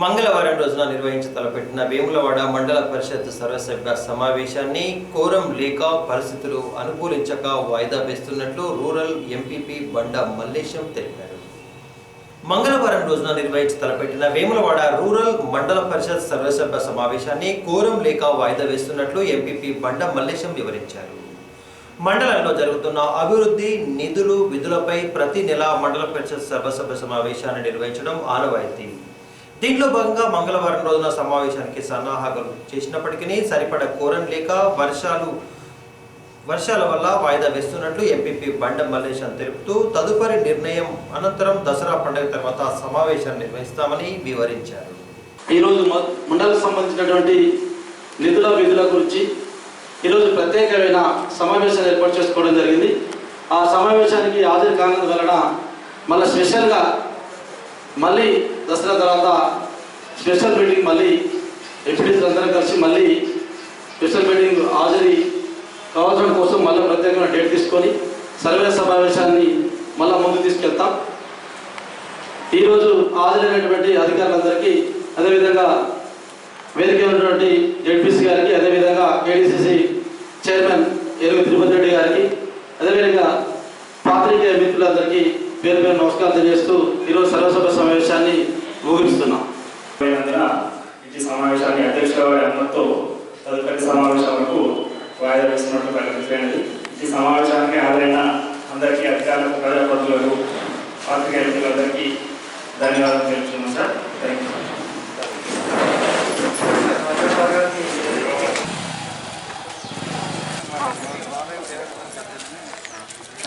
మంగళవారం రోజున నిర్వహించి తలపెట్టిన వేములవాడ మండల పరిషత్ సర్వసభ్య సమావేశాన్ని కోరం లేక పరిస్థితులు అనుకూలించక వాయిదా వేస్తున్నట్లు రూరల్ ఎంపీపీ బండ మల్లేశం తెలిపారు. మంగళవారం రోజున నిర్వహించి తలపెట్టిన వేములవాడ రూరల్ మండల పరిషత్ సర్వసభ్య సమావేశాన్ని కోరం లేక వాయిదా వేస్తున్నట్లు ఎంపీపీ బండ మల్లేశం వివరించారు. మండలంలో జరుగుతున్న అభివృద్ధి నిధులు విధులపై ప్రతి నెల మండల పరిషత్ సర్వసభ్య సమావేశాన్ని నిర్వహించడం ఆనవాయితీ. దీంట్లో భాగంగా మంగళవారం రోజున సమావేశానికి సన్నాహాలు చేసినప్పటికీ సరిపడ కోరం లేక వర్షాలు వర్షాల వల్ల వాయిదా వేస్తున్నట్లు ఎంపీపీ బండ మల్లేశం తెలుపుతూ తదుపరి నిర్ణయం అనంతరం దసరా పండుగ తర్వాత సమావేశాన్ని నిర్వహిస్తామని వివరించారు. ఈరోజు మండలకు సంబంధించినటువంటి నిధుల విధుల గురించి ఈరోజు ప్రత్యేకమైన సమావేశాన్ని ఏర్పాటు చేసుకోవడం జరిగింది. ఆ సమావేశానికి హాజరు కానందు వలన మళ్ళీ స్పెషల్గా మళ్ళీ దసరా తర్వాత స్పెషల్ మీటింగ్ మళ్ళీ ఎంపీడీస్ అందరం కలిసి మళ్ళీ స్పెషల్ మీటింగ్ హాజరీ కావాల్సిన కోసం మళ్ళీ ప్రత్యేకమైన డేట్ తీసుకొని సర్వే సమావేశాన్ని మళ్ళీ ముందుకు తీసుకెళ్తాం. ఈరోజు హాజరైనటువంటి అధికారులందరికీ అదేవిధంగా వేదిక ఉన్నటువంటి జడ్పీసీ గారికి అదేవిధంగా ఏడీసీసీ చైర్మన్ ఎరుగు తిరుపతి రెడ్డి గారికి అదేవిధంగా పాత్రికేయ మిత్రులందరికీ పేరు పేరు నమస్కారం తెలియజేస్తూ ఈరోజు సర్వసభ సమావేశాన్ని ముగిస్తున్నాం. అయినందున సమావేశాన్ని అధ్యక్షుల వారి అనుమతితో తదుపరి సమావేశాలకు వాయిదా వేస్తున్నట్లు ప్రకటించండి ఈ సమావేశానికి హాజరైన అందరికీ అధికారులకు ప్రజాప్రతినిధులకు పాత్రికేయులందరికీ ధన్యవాదాలు సార్. Thank you